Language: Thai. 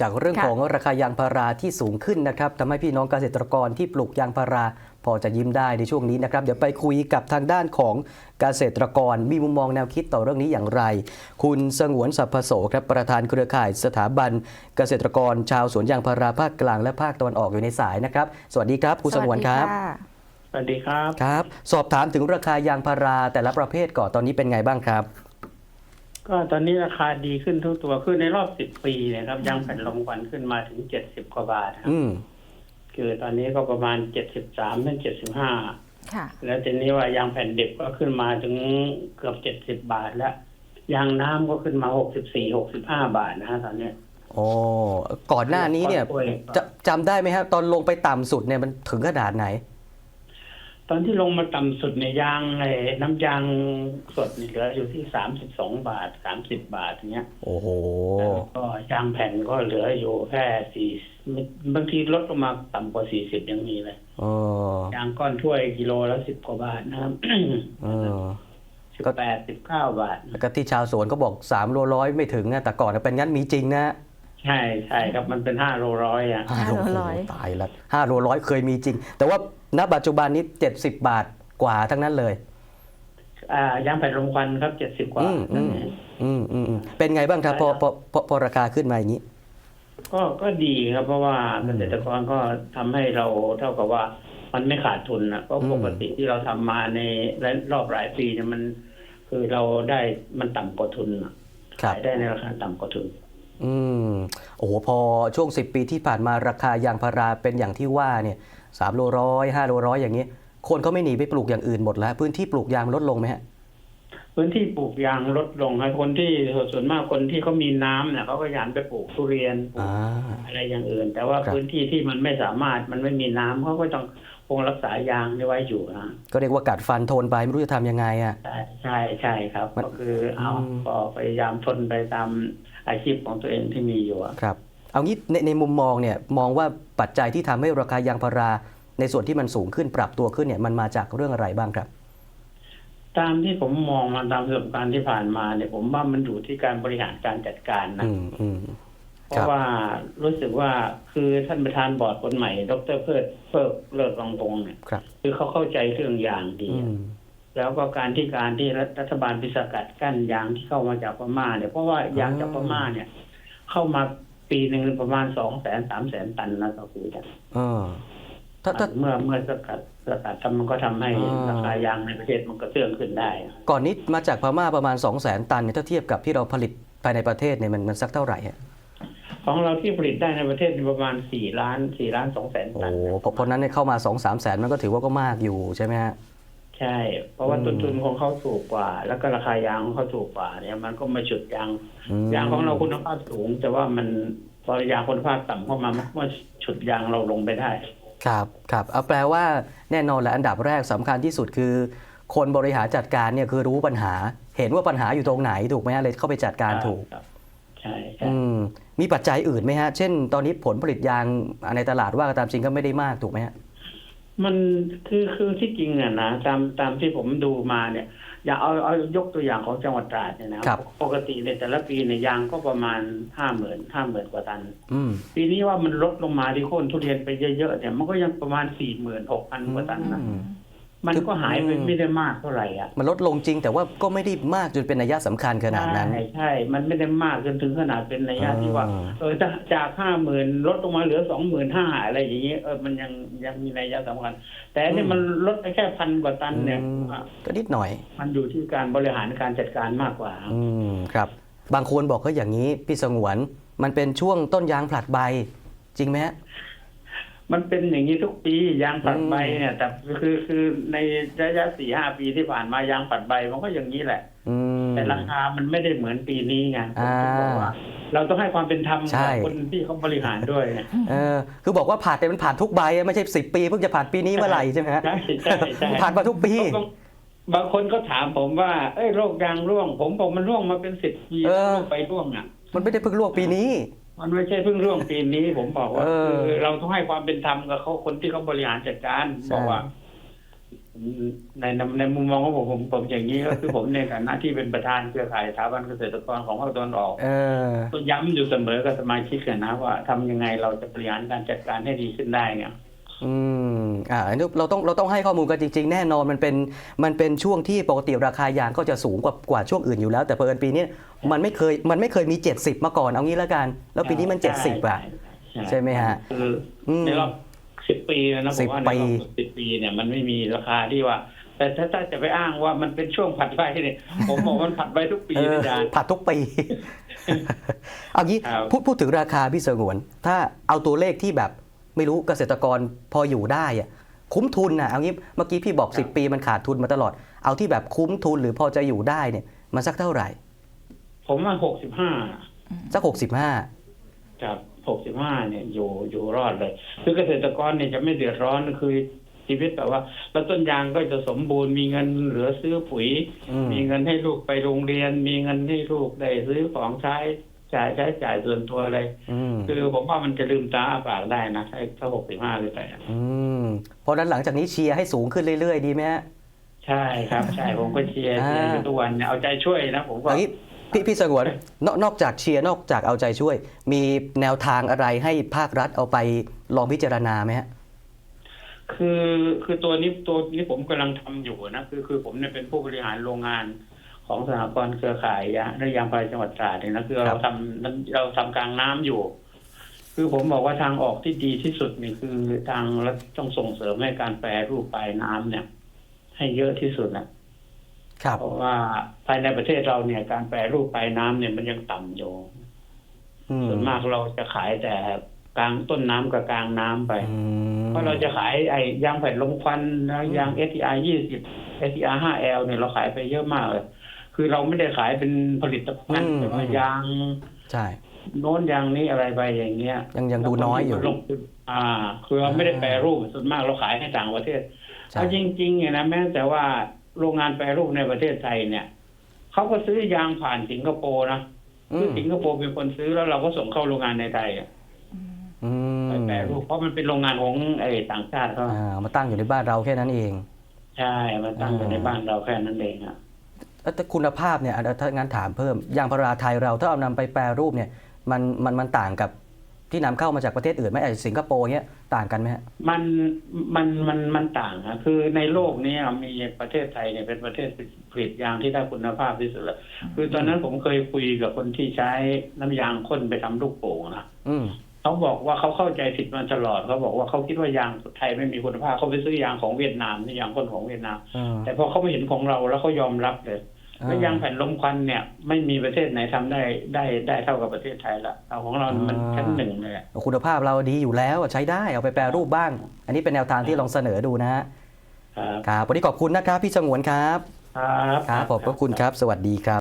จากเรื่องค่ะของราคายางพาราที่สูงขึ้นนะครับทำให้พี่น้องเกษตรกรที่ปลูกยางพารา พอจะยิ้มได้ในช่วงนี้นะครับ เดี๋ยวไปคุยกับทางด้านของเกษตรกรมีมุมมองแนวคิดต่อเรื่องนี้อย่างไร คุณสงวนสัพพโสครับประธานเครือข่ายสถาบัน เกษตรกรชาวสวนยางพาราภาคกลางและภาคตะวันออกอยู่ในสายนะครับ สวัสดีครับคุณสงวนครับสวัสดีะสวัสดีครับครับ สอบถามถึงราคายางพาราแต่ละประเภทก่อนตอนนี้เป็นไงบ้างครับ ก็ตอนนี้ราคาดีขึ้นทุกตัวคือในรอบสิบปีเนะครับยางแผ่นลมควันขึ้นมาถึงเจ็ดสิบกว่าบาทครับอืมคือตอนนี้ก็ประมาณเจ็ดสิบสามถึงเจ็ดสิบห้าค่ะ แล้วทีนี้ว่ายางแผ่นดิบก็ขึ้นมาถึงเกือบเจ็ดสิบบาทแล้วยางน้ำก็ขึ้นมาหกสิบสี่หกสิบห้าบาทนะฮะตอนเนี้ยโอ้ก่อนหน้านี้เนี่ยกล้วยจะจำได้ไหมครับตอนลงไปต่ำสุดเนี่ยมันถึงขนาดไหน ตอนที่ลงมาต่ำสุดในยยางไอ้น้ำยางสดนี่เหลืออยู่ที่สามสิบสองบาทสามสิบบาทอย่างเงี้ยโอ้โห แล้วก็ยางแผ่นก็เหลืออยู่แค่สี่บางทีลดลงมาต่ำกว่าสี่สิบยังมีเลย เออ ยางก้อนถ้วยกิโลละสิบกว่าบาทนะครับ เออ สิบแปดสิบเก้าบาท แล้วก็ที่ชาวสวนก็บอก3โลร้อยไม่ถึงนะแต่ก่อนเป็นงั้นมีจริงนะ ใช่ใช่ครับมันเป็นห้าโลร้อยอะห้าห้าโลโลร้อย ตายละห้าโลร้อยเคยมีจริง แต่ว่าณปัจจุบันนี้70บาทกว่าทั้งนั้นเลยอ่ายางแผ่นลมควันครับเจ็ดสิบกว่าอืมอืมอืมอืมอืมเป็นไงบ้างครับพอพอพอพอราคาขึ้นมาอย่างนี้ ก็ก็ดีครับเพราะว่าอืมเกษตรกรก็ทำให้เราเท่ากับว่ามันไม่ขาดทุนนะเพราะอืมปกติที่เราทำมาในรอบหลายปีเนี่ยมัน คือเราได้มันต่ำกว่าทุนอะครับ ขายได้ในราคาต่ำกว่าทุน อืมโอ้โหพอช่วง 10 ปีที่ผ่านมาราคายางพาราเป็นอย่างที่ว่าเนี่ยสามโลร้อยห้าโลร้อยอย่างนี้ คนเขาไม่หนีไปปลูกอย่างอื่นหมดแล้ว พื้นที่ปลูกยางลดลงไหมฮะพื้นที่ปลูกยางลดลงครับคนที่ส่วนมากคนที่เขามีน้ำเนี่ยเขาก็ยันไปปลูกทุเรียนปลูอ่ากอะไรอย่างอื่น แต่ว่าครับพื้นที่ที่มันไม่สามารถมันไม่มีน้ำเขาก็ต้องคงรักษายางไว้อยู่นะก็เรียกว่ากัดฟันทนไปไม่รู้จะทำยังไงอะใช่ใช่ใช่ครับมันก็คือเอาอืมก็พยายามทนไปตาม อาชีพของตัวเองที่มีอยู่อะครับ เอางี้ในในมุมมองเนี่ยมองว่าปัจจัยที่ทำให้ราคายางพารา ในส่วนที่มันสูงขึ้นปรับตัวขึ้นเนี่ยมันมาจากเรื่องอะไรบ้างครับ ตามที่ผมมองมาตามประสบการณ์ที่ผ่านมาเนี่ยผมว่ามันอยู่ที่การบริหารการจัดการนะอืมอืมเพครับราะว่ารู้สึกว่าคือท่านประธานบอร์ดคนใหม่ ดรเพิดเพิกเลิศรองพงษ์เนี่ยครับคือเขาเข้าใจเรื่องยางดีอืม แล้วก็การที่การที่รัฐบาลพิสกัดกั้นยางที่เข้ามาจากพม่าเนี่ยเพราะว่ายางจากพม่าเนี่ย เข้ามาปีหนึ่งประมาณสองแสนสามแสนตันนะก็คือกันเออถ้าถ้าเมื่อเมื่อสกัดสกัดทำมันก็ทำให้อ่าราคายางในประเทศมันก็เสื่อมขึ้นได้ ก่อนนี้มาจากพม่าประมาณ2 0 0 0 0 0ตันเนี่ยถ้าเทียบกับที่เราผลิตภายในประเทศเนี่ยมันมันสักเท่าไหร่ฮะของเราที่ผลิตได้ในประเทศประมาณสี่ล้านสี่ล้านสองแสนโอ้ตันเพราะเพราะนั้นเนี่ยเข้ามา2 3แสนมันก็ถือว่าก็มากอยู่ใช่ไหมฮะ ใช่ เพราะว่าอืมต้นทุนของเขาถูกกว่า แล้วก็ราคายางของเขาถูกกว่า เนี่ยมันก็มาฉุดยางอืม ยางของเราคุณภาพสูง แต่ว่ามันพอยางคุณภาพต่ำเข้ามามันก็มาฉุดยางเราลงไปได้ ครับครับเอาแปลว่าแน่นอนแหละอันดับแรกสำคัญที่สุดคือ คนบริหารจัดการเนี่ยคือรู้ปัญหา เห็นว่าปัญหาอยู่ตรงไหนถูกไหมฮะเลยเข้าไปจัดการถูก ครับใช่ใช่อืมมีปัจจัยอื่นไหมฮะ เช่น ตอนนี้ผลผลิตยางในตลาดว่ากันตามจริงก็ไม่ได้มากถูกไหมฮะ มันคือคือที่จริงอะนะตามตามที่ผมดูมาเนี่ย อย่างเอาเอายกตัวอย่างของจังหวัดตราดเนี่ยนะครับ ปกติในแต่ละปีเนี่ยยางก็ประมาณห้าหมื่นห้าหมื่นกว่าตันอืมปีนี้ว่ามันลดลงมาที่โค่นทุเรียนไปเยอะๆเนี่ยมันก็ยังประมาณสี่หมื่นหกพันกว่าตันนะอื มมันก็หายไปอืมไม่ได้มากเท่าไหร่อะมันลดลงจริงแต่ว่าก็ไม่ได้มากจนเป็นนัยสำคัญขนาดนั้น ใช่ใช่ มันไม่ได้มากจนถึงขนาดเป็นระยะอ่าที่ว่าเออถ้าจากห้าหมื่นลดลงมาเหลือสองหมื่นห้าอะไรอย่างเงี้ยเออมันยังยังมีนัยสำคัญ แต่อันนี่มันลดไปแค่พันกว่าตันเนี่ยอืมอะก็นิดหน่อย มันอยู่ที่การบริหารการจัดการมากกว่า อืมครับ บางคนบอกก็อย่างนี้พี่สงวน มันเป็นช่วงต้นยางผลัดใบจริงไหมฮะ มันเป็นอย่างนี้ทุกปียางปัดใบเนี่ยแต่คือคือในระยะสี่ห้าปีที่ผ่านมายางปัดใบมันก็อย่างนี้แหละอืมแต่ราคามันไม่ได้เหมือนปีนี้ไงผมอ่าถึงบอกว่าเราต้องให้ความเป็นธรรมใช่กับคนที่เขาบริหารด้วยไงเออคือบอกว่าผ่านแต่มันผ่านทุกใบไม่ใช่สิบปีเพิ่งจะผ่านปีนี้เมื่อไหร่ใช่ไหมฮะใช่ใช่ใช่ผ่านมาทุกปีบางบางคนก็ถามผมว่าเอ้ยโรคยางร่วง ผมบอกมันร่วงมาเป็นสิบปีเออไปร่วงอะ มันไม่ได้เพิ่งลวกปีนี้ มันไม่ใช่เพิ่งร่วงปีนี้ ผมบอกว่าเออคือเราต้องให้ความเป็นธรรมกับเขาคนที่เขาบริหารจัดการใช่ บอกว่าในในในมุมมองของผมผมผมอย่างนี้ก็คือ ผมในฐานะที่เป็นประธานเครือข่ายสถาบันเกษตรกรของภาคตะวันออกเออ ก็ย้ำอยู่เสมอกับสมาชิกกันนะว่าทำยังไงเราจะบริหารการจัดการให้ดีขึ้นได้เนี่ย อืม อ่าอันนี้เราต้องเราต้องให้ข้อมูลกันจริง ๆ แน่นอนมันเป็นมันเป็นช่วงที่ปกติราคายางก็จะสูงกว่ากว่าช่วงอื่นอยู่แล้ว แต่เพิ่นปีนี้มันไม่เคยมันไม่เคยมี 70 มาก่อนเอางี้แล้วกัน แล้วปีนี้มัน 70อะใช่ไหมฮะคืออืมในรอบสิบปีแล้วนะผมว่า10ในปีรอบสิบปีเนี่ยมันไม่มีราคาที่ว่า แต่ถ้าถ้าจะไปอ้างว่ามันเป็นช่วงผัดไฟเนี่ยผมบอกมันผัดไฟทุกปีเออนะอาจารย์ผัดทุกปีเอางี้ครับพูดพูดถึงราคาพี่สงวน ถ้าเอาตัวเลขที่แบบ ไม่รู้เกษตรกรพออยู่ได้อะคุ้มทุนนะเอางี้เมื่อกี้พี่บอก 10 ปีมันขาดทุนมาตลอด เอาที่แบบคุ้มทุนหรือพอจะอยู่ได้เนี่ย มันสักเท่าไหร่ ผมว่าหกสิบห้าสัก65จากหกสิบห้าเนี่ยอยู่อยู่รอดเลย คือเกษตรกรเนี่ยจะไม่เดือดร้อนคือชีวิตแบบว่า แล้วต้นยางก็จะสมบูรณ์มีเงินเหลือซื้อปุ๋ยอืมมีเงินให้ลูกไปโรงเรียน มีเงินให้ลูกได้ซื้อของใช้ จ่ายใช้จ่ายส่วนตัวอะไรอืมคือผมว่ามันจะลืมตาอ้าปากได้นะถ้าถ้าหกสิบห้าเลยไปอะอืมเพราะฉะนั้นหลังจากนี้เชียร์ให้สูงขึ้นเรื่อยๆ ดีไหมฮะใช่ครับ ใช่ผมก็เชียร์อ่าเชียร์อยู่ทุกวันเนี่ยเอาใจช่วยนะผมก็เอางี้พี่พี่สงวนนอกนอกจากเชียร์นอกจากเอาใจช่วย มีแนวทางอะไรให้ภาครัฐเอาไปลองพิจารณาไหมฮะคือคือตัวนี้ตัวนี้ผมกำลังทำอยู่นะคือคือผมเนี่ยเป็นผู้บริหารโรงงาน ของสหกรณ์เครือข่ายยางและยางพาราจังหวัดตราดเนี่ยนะคือครัเราบทำนั้นเราทำกลางน้ำอยู่ คือผมบอกว่าทางออกที่ดีที่สุดนี่คือทางรัฐต้องส่งเสริมให้การแปรรูปปลายน้ำเนี่ย ให้เยอะที่สุดนะครับเพราะว่าภายในประเทศเราเนี่ย การแปรรูปปลายน้ำเนี่ยมันยังต่ำอยู่อืมส่วนมากเราจะขายแต่กลางต้นน้ำกับกลางน้ำไปอืมเพราะเราจะขายไอ้ยางแผ่นลมควันนะยาง STR ยี่สิบ STR ห้า L เนี่ยเราขายไปเยอะมากเลย คือเราไม่ได้ขายเป็นผลิตภัณฑ์แต่ว่ายางใช่โน้นยางนี้อะไรไปอย่างเงี้ย ยังยังดูน้อยอยู่ลงทุนอ่า คือเราไม่ได้แปรรูปส่วนมากเราขายให้ต่างประเทศใช่เอาจริงๆเนี่ยนะแม้แต่ว่าโรงงานแปรรูปในประเทศไทยเนี่ยเขาก็ซื้อยางผ่านสิงคโปร์นะอืคือมสิงคโปร์เป็นคนซื้อแล้วเราก็ส่งเข้าโรงงานในไทยอะอืมไปแปรรูปเพราะมันเป็นโรงงานของไอ้ต่างชาติเขาอ่ามาตั้งอยู่ในบ้านเราแค่นั้นเอง ใช่มาตั้งอยู่ในบ้านเราแค่นั้นเองอะ แล้วแต่คุณภาพเนี่ยอะถ้างั้นถามเพิ่มยางพาราไทยเราถ้าเอานำไปแปรรูปเนี่ยมันมันมันต่างกับที่นำเข้ามาจากประเทศอื่นไหมอาจจะสิงคโปร์เนี้ยต่างกันไหมฮะมันมันมันมันต่างอะคือในโลกนี้มีประเทศไทยเนี่ยเป็นประเทศผลิตยางที่ได้คุณภาพที่สุดแล้วคือตอนนั้นผมเคยคุยกับคนที่ใช้น้ำยางข้นไปทำลูกโป่งนะอืมเขาบอกว่าเขาเข้าใจผิดมาตลอดเขาบอกว่าเขาคิดว่ายางไทยไม่มีคุณภาพเขาไปซื้อยางของเวียดนามนี่ยางข้นของเวียดนามอ่าแต่พอเขาไม่เห็นของเราแล้วเขายอมรับเลย แล้วยางแผ่นลมควันเนี่ยไม่มีประเทศไหนทำได้ได้ได้เท่ากับประเทศไทยละเอาของเรา มันชั้นหนึ่งเลยอะคุณภาพเราดีอยู่แล้วใช้ได้เอาไปแปรรูปบ้าง อันนี้เป็นแนวทางที่ลองเสนอดูนะฮะครับครับวันนี้ขอบคุณนะครับ พี่สงวนครับ ครับครับขอบพระคุณครับ สวัสดีครับ